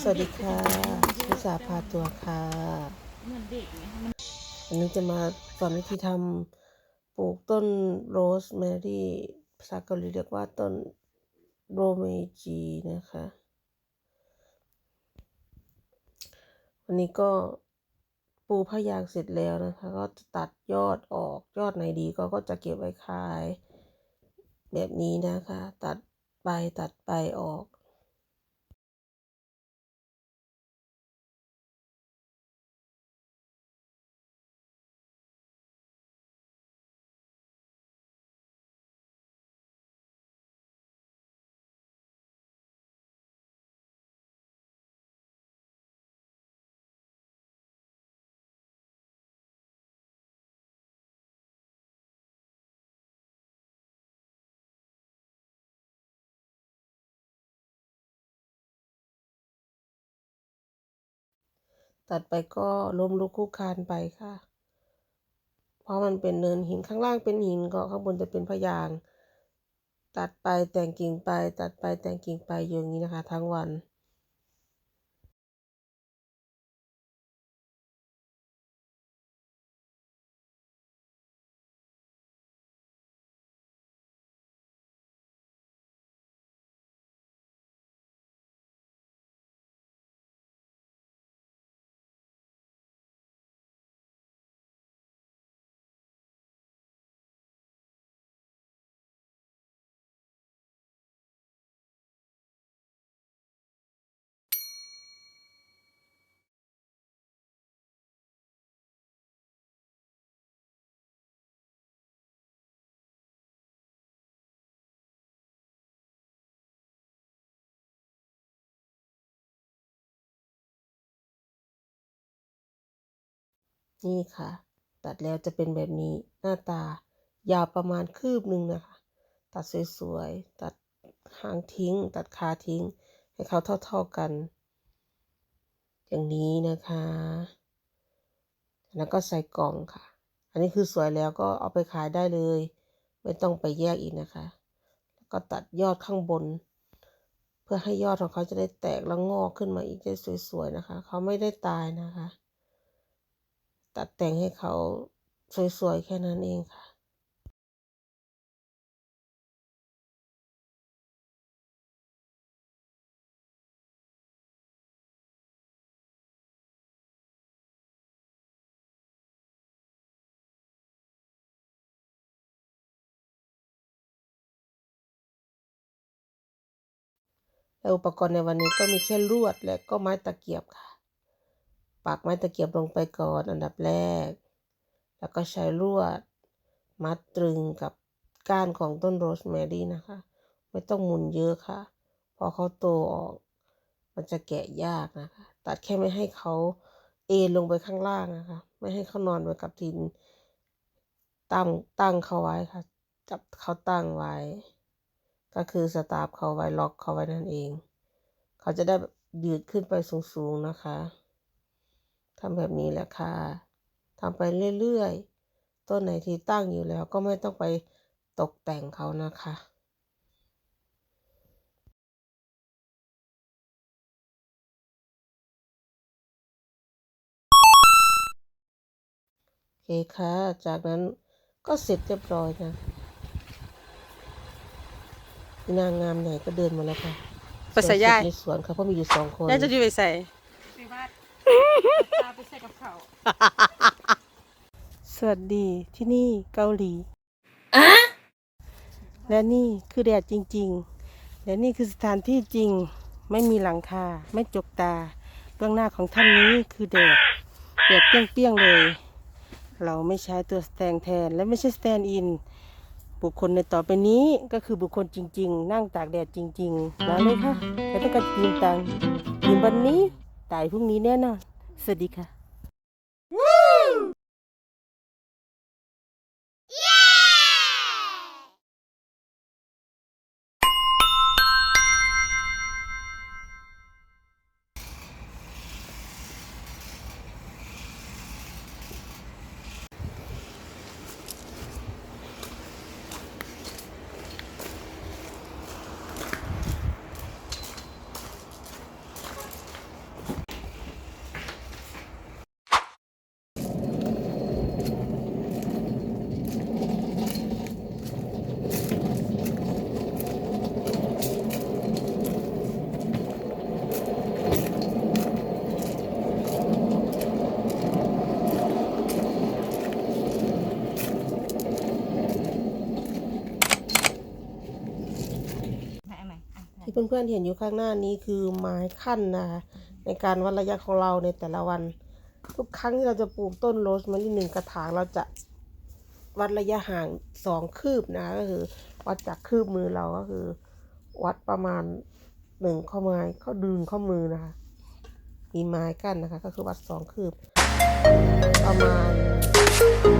สวัสดีค่ะชิสาพาตัวค่ะอันวันนี้จะมาสอนวิธีทำปลูกต้นโรสแมรี่ ภาษาเกาหลีเรียกว่าต้นโรเมจีนะคะ วันนี้ก็ปูผ้ายางเสร็จแล้วนะคะ ก็จะตัดยอดออกยอดไหนดีก็ก็จะเก็บไว้ขาย แบบนี้นะคะ ตัดไปตัดไปออก ตัดไปก็ล้มลุกคลุกคลานไปค่ะ เพราะมันเป็นเนินหินข้างล่างเป็นหินก็ข้างบนจะเป็นพะยาง ตัดไปแต่งกิ่งไป ตัดไปแต่งกิ่งไปอย่างนี้นะคะ ทั้งวัน นี่ค่ะ ตัดแล้วจะเป็นแบบนี้หน้าตายาวประมาณคืบหนึ่งนะคะ ตัดสวยๆ ตัดหางทิ้ง ตัดขาทิ้ง ให้เขาเท่า ๆกัน อย่างนี้นะคะ แล้วก็ใส่กล่องค่ะ อันนี้คือสวยแล้วก็เอาไปขายได้เลย ไม่ต้องไปแยกอีกนะคะ แล้วก็ตัดยอดข้างบน เพื่อให้ยอดของเขาจะได้แตกแล้วงอกขึ้นมาอีกได้สวยๆนะคะ เขาไม่ได้ตายนะคะ ตัดแต่งให้เขาสวยๆ แค่นั้นเองค่ะและอุปกรณ์ในวันนี้ก็มีแค่ลวดและก็ไม้ตะเกียบค่ะ ปักไม้ตะเกียบลงไปก่อนอันดับแรก แล้วก็ใช้ลวด มัดตรึงกับก้านของต้นโรสแมรี่นะคะ ไม่ต้องหมุนเยอะค่ะ พอเขาโตออก มันจะแกะยากนะคะ ตัดแค่ไม่ให้เขาเอนลงไปข้างล่างนะคะ ไม่ให้เขานอนไว้กับดิน ตั้งตั้งเขาไว้ค่ะ จับเขาตั้งไว้ ก็คือสตาร์ฟเขาไว้ล็อกเขาไว้นั่นเอง เขาจะได้ยืดขึ้นไปสูงๆนะคะ ทำแบบนี้แหละค่ะทำไปเรื่อยๆ ต้นไหนที่ตั้งอยู่แล้วก็ไม่ต้องไปตกแต่งเขานะคะโอเคค่ะ จากนั้นก็เสร็จเรียบร้อยนะนางงามไหนก็เดินมาแล้วค่ะไปใส่ย่ายในสวนค่ะเพราะมีอยู่สองคนย่าจะอยู่ไปใส่ไปวาด ตาไปใส่กับเขาสวัสดีที่นี่เกาหลีและนี่คือแดดจริง ๆ และนี่คือสถานที่จริง ไม่มีหลังคา ไม่จกตา เบื้องหน้าของท่านนี้คือแดดแดดเปรี้ยงๆเลย เราไม่ใช้ตัวสแตนแทนและไม่ใช่สแตนอิน บุคคลในต่อไปนี้ก็คือบุคคลจริง ๆ นั่งตากแดดจริงๆมาเลยค่ะแต่ต้องการยืมตังค์ยืมวันนี้ ตายพรุ่งนี้แน่นอน สวัสดีค่ะ น เพื่อนๆเห็นอยู่ข้างหน้านี้คือไม้ขั้นนะคะในการวัดระยะของเราในแต่ละวัน ทุกครั้งที่เราจะปลูกต้นโรสแมรี่หนึ่งกระถางเราจะวัดระยะห่างสองคืบนะคะก็คือวัดจากคืบมือเราก็คือ วัดประมาณหนึ่งข้อไม้ข้อดึงข้อมือนะคะมีไม้กั้นนะคะ ก็คือวัดสองคืบ ประมาณ